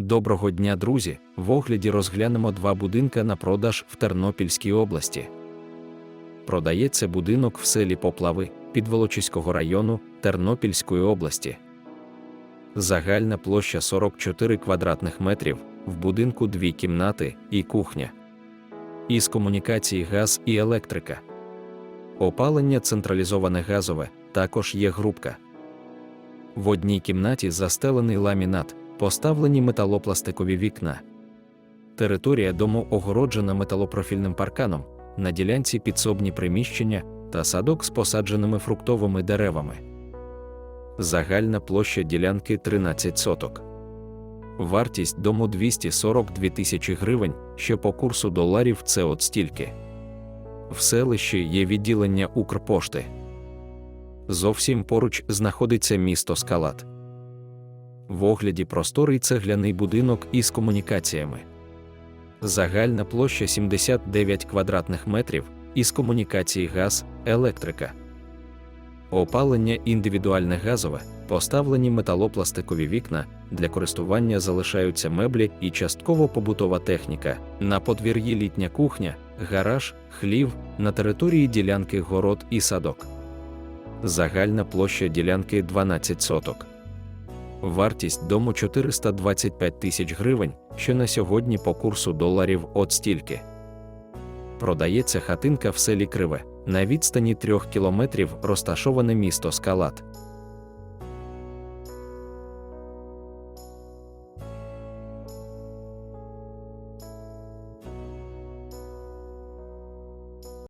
Доброго дня, друзі! В огляді розглянемо два будинка на продаж в Тернопільській області. Продається будинок в селі Поплави Підволочиського району Тернопільської області. Загальна площа 44 квадратних метрів, в будинку дві кімнати і кухня. Із комунікації газ і електрика. Опалення централізоване газове, також є грубка. В одній кімнаті застелений ламінат, поставлені металопластикові вікна. Територія дому огороджена металопрофільним парканом, на ділянці підсобні приміщення та садок з посадженими фруктовими деревами. Загальна площа ділянки 13 соток. Вартість дому 242 тисячі гривень, що по курсу доларів це от стільки. В селищі є відділення Укрпошти. Зовсім поруч знаходиться місто Скалат. В огляді просторий цегляний будинок із комунікаціями. Загальна площа 79 квадратних метрів із комунікації газ, електрика. Опалення індивідуальне газове, поставлені металопластикові вікна, для користування залишаються меблі і частково побутова техніка. На подвір'ї літня кухня, гараж, хлів, на території ділянки город і садок. Загальна площа ділянки 12 соток. Вартість дому 425 тисяч гривень, що на сьогодні по курсу доларів от стільки. Продається хатинка в селі Криве, на відстані трьох кілометрів розташоване місто Скалат.